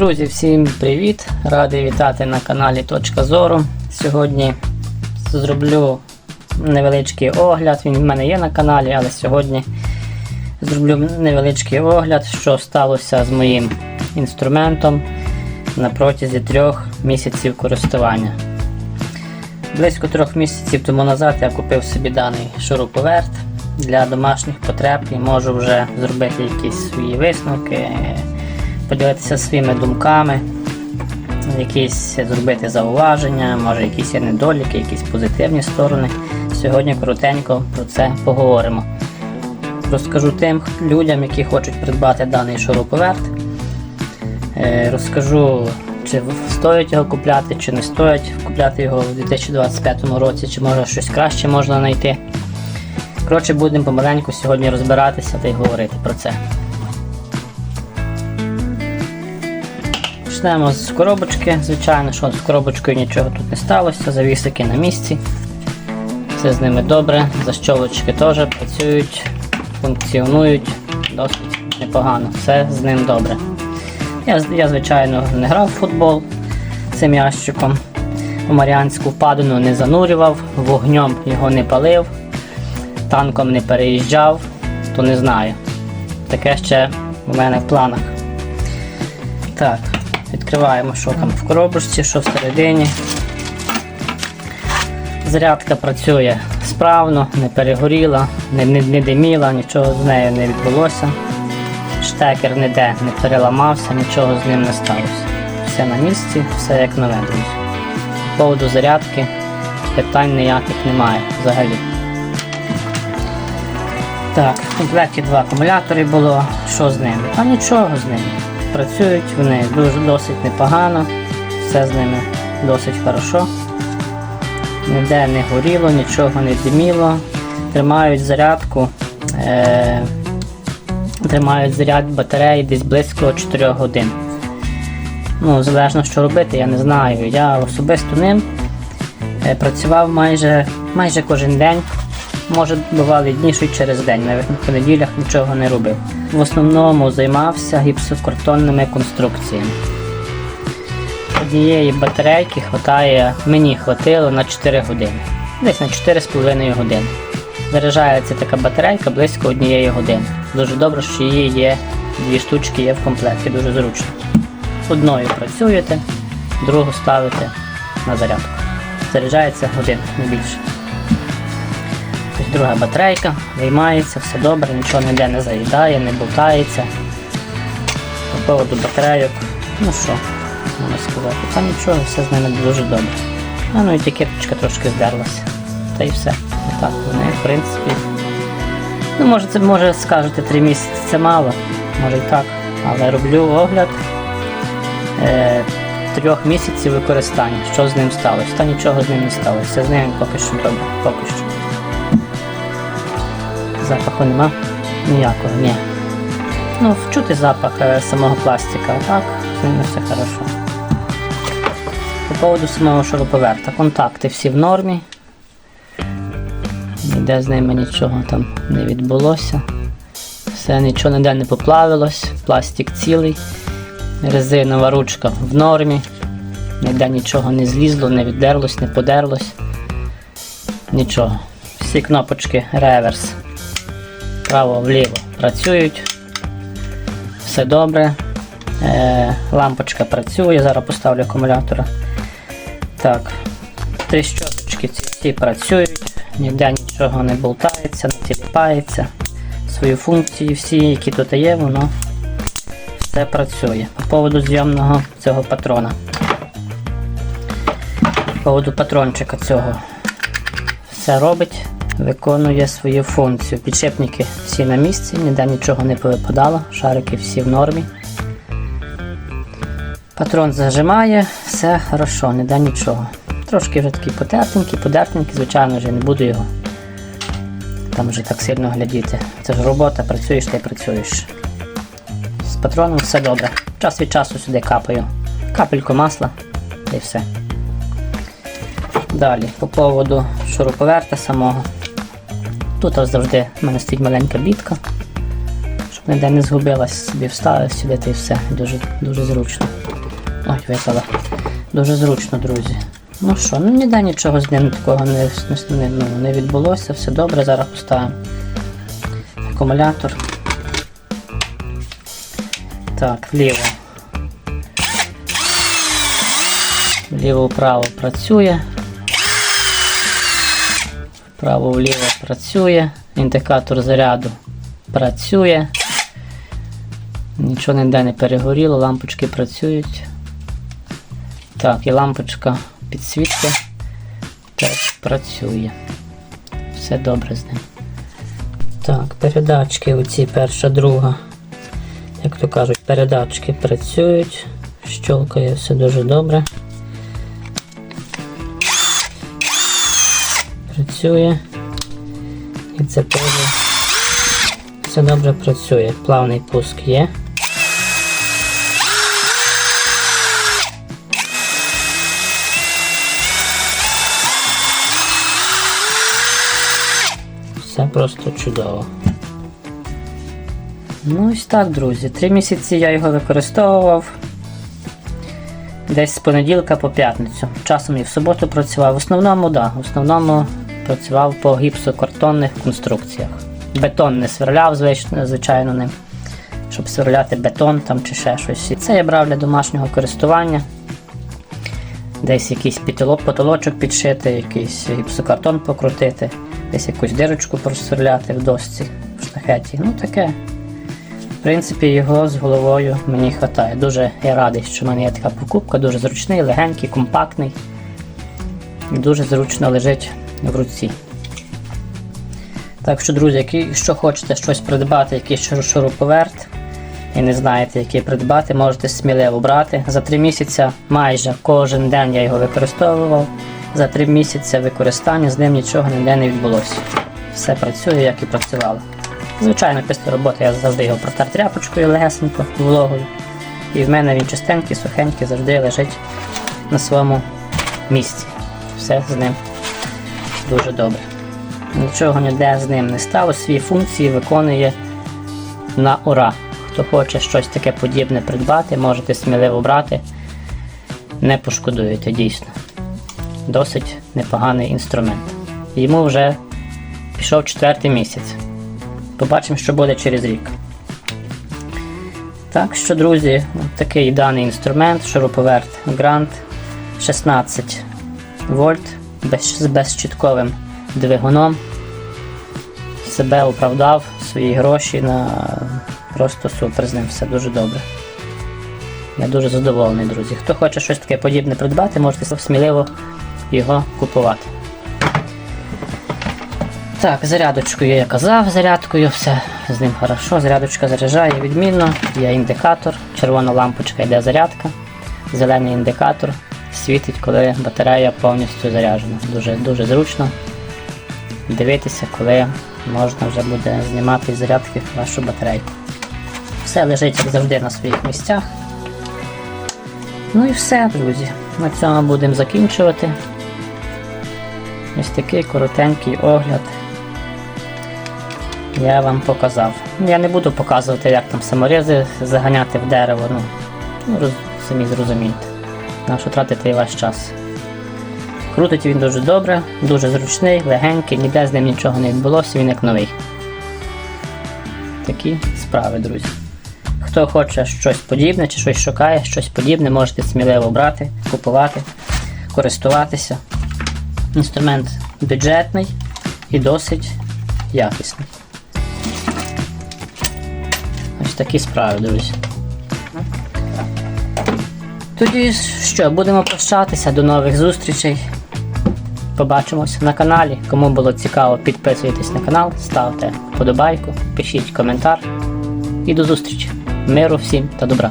Друзі, всім привіт! Радий вітати на каналі Точка Зору. Сьогодні зроблю невеличкий огляд. Він в мене є на каналі, але сьогодні зроблю невеличкий огляд, що сталося з моїм інструментом на протязі трьох місяців користування. Близько трьох місяців тому назад я купив собі даний шуруповерт для домашніх потреб і можу вже зробити якісь свої висновки, поділитися своїми думками, якісь зробити зауваження, може якісь є недоліки, якісь позитивні сторони. Сьогодні коротенько про це поговоримо. Розкажу тим людям, які хочуть придбати даний шуруповерт. Е, Розкажу, чи стоїть його купляти, чи не стоїть купляти його у 2025 році, чи може щось краще можна знайти. Коротше, будемо помаленьку сьогодні розбиратися та й говорити про це. Почнемо з коробочки. Звичайно, що з коробочкою нічого тут не сталося, завісики на місці. Все з ними добре, защолочки теж працюють, функціонують досить непогано, все з ним добре. Я, я звичайно, не грав в футбол цим ящиком. У Маріанську впадину не занурював, вогнем його не палив, танком не переїжджав, то не знаю. Таке ще у мене в планах. Так, відкриваємо, що там в коробочці, що всередині. Зарядка працює справно, не перегоріла, не, не, не диміла, нічого з нею не відбулося. Штекер ніде не переламався, нічого з ним не сталося. Все на місці, все як нове, друзі. По поводу зарядки питань ніяких немає взагалі. Так, в комплекті два акумулятори було. Що з ними? А нічого з ними. Працюють вони дуже досить непогано, все з ними досить хорошо. Ніде не горіло, нічого не диміло. Тримають зарядку. Е- тримають заряд батареї десь близько 4 годин. Ну, залежно що робити, я не знаю. Я особисто ним е, працював майже майже кожен день. Може, бували дні, що через день, навіть на понеділях нічого не робив. В основному займався гіпсокартонними конструкціями. Однієї батарейки хватає, мені хватило на 4 години. Десь на 4,5 години. Заряджається така батарейка близько однієї години. Дуже добре, що її є, дві штучки є в комплекті, дуже зручно. Одною працюєте, другу ставите на зарядку. Заряджається годину, не більше. Друга батарейка, виймається, все добре, нічого ніде не заїдає, не болтається. По поводу батарейок, ну що, можна сказати, та нічого, все з ними дуже добре. А ну і етикеточка трошки здерлася. Та й все. Так, вони, в принципі. Ну, може, це може скажете 3 місяці це мало, може і так. Але роблю огляд е, трьох місяців використання. Що з ним сталося? Та нічого з ним не сталося. Все з ним поки що добре, поки що. Запаху нема? Ніякого, ні. Ну, вчути запах е, самого пластика, так, з все хорошо. По поводу самого шуруповерта. Контакти всі в нормі. Ніде з ними нічого там не відбулося. Все, нічого ніде не поплавилось, пластик цілий, резинова ручка в нормі, ніде нічого не злізло, не віддерлось, не подерлось. Нічого. Всі кнопочки реверс. Право-вліво працюють. Все добре. Е, лампочка працює, зараз поставлю акумулятора. Так, три щоточки ці всі працюють ніде нічого не болтається, не тіліпається. Свої функції всі, які тут є, воно все працює. По поводу зйомного цього патрона. По поводу патрончика цього все робить, виконує свою функцію. Підшипники всі на місці, ніде нічого не повипадало, шарики всі в нормі. Патрон зажимає, все хорошо, ніде нічого. Трошки вже такі потертенькі, подертенькі, звичайно, вже не буду його там вже так сильно глядіти. Це ж робота, працюєш й працюєш. З патроном все добре. Час від часу сюди капаю. Капельку масла й все. Далі, по поводу шуруповерта самого. Тут завжди в мене стоїть маленька бітка, щоб ніде не згубилась, собі вставив сюди та й все. Дуже, дуже зручно. Ой, випала. Дуже зручно, друзі. Ну що, ну ніде нічого з ним такого не, не, ну, не відбулося, все добре, зараз поставимо акумулятор. Так, вліво. Вліво-вправо працює. Вправо-вліво працює. Індикатор заряду працює. Нічого ніде не перегоріло, лампочки працюють. Так, і лампочка підсвітки теж працює. Все добре з ним. Так, передачки, оці перша, друга. Як то кажуть, передачки працюють. Щолкає все дуже добре. Працює. І це теж все добре працює. Плавний пуск є. Все просто чудово. Ну ось так, друзі. Три місяці я його використовував. Десь з понеділка по п'ятницю. Часом і в суботу працював. В основному, да, в основному працював по гіпсокартонних конструкціях. Бетон не сверляв, звичайно, ним, щоб сверляти бетон там чи ще щось. Це я брав для домашнього користування. Десь якийсь потолочок підшити, якийсь гіпсокартон покрутити, десь якусь дирочку просверляти в досці, в штахеті. Ну таке. В принципі, його з головою мені вистачає. Дуже я радий, що в мене є така покупка, дуже зручний, легенький, компактний. І дуже зручно лежить в руці. Так що, друзі, якщо хочете щось придбати, якийсь шур- шуруповерт, і не знаєте, який придбати, можете сміливо брати. За три місяці майже кожен день я його використовував. За три місяці використання з ним нічого ніде не відбулося. Все працює, як і працювало. Звичайно, після роботи я завжди його протер тряпочкою легесенько, вологою. І в мене він чистенький, сухенький, завжди лежить на своєму місці. Все з ним дуже добре. Нічого ніде з ним не стало, свої функції виконує на ура. Хто хоче щось таке подібне придбати, можете сміливо брати. Не пошкодуєте дійсно. Досить непоганий інструмент. Йому вже пішов четвертий місяць. Побачимо, що буде через рік. Так що, друзі, такий даний інструмент, шуруповерт Grand 16 вольт без, з безщітковим двигуном. Себе оправдав свої гроші на просто супер з ним все дуже добре. Я дуже задоволений, друзі. Хто хоче щось таке подібне придбати, можете сміливо його купувати. Так, зарядочкою я казав, зарядкою, все з ним хорошо. Зарядочка заряджає відмінно, є індикатор, червона лампочка йде зарядка, зелений індикатор світить, коли батарея повністю заряджена. Дуже, дуже зручно дивитися, коли можна вже буде знімати зарядки вашу батарейку. Все лежить, як завжди, на своїх місцях. Ну і все, друзі. На цьому будемо закінчувати. Ось такий коротенький огляд. Я вам показав. Я не буду показувати, як там саморізи заганяти в дерево. Ну, ну самі зрозумієте. На що тратити ваш час. Крутить він дуже добре, дуже зручний, легенький, ніде з ним нічого не відбулося, він як новий. Такі справи, друзі. Хто хоче щось подібне чи щось шукає, щось подібне, можете сміливо брати, купувати, користуватися. Інструмент бюджетний і досить якісний. Ось такі справи, друзі. Тоді що, будемо прощатися, до нових зустрічей. Побачимось на каналі. Кому було цікаво, підписуйтесь на канал, ставте вподобайку, пишіть коментар. І до зустрічі. Миру всім та добра.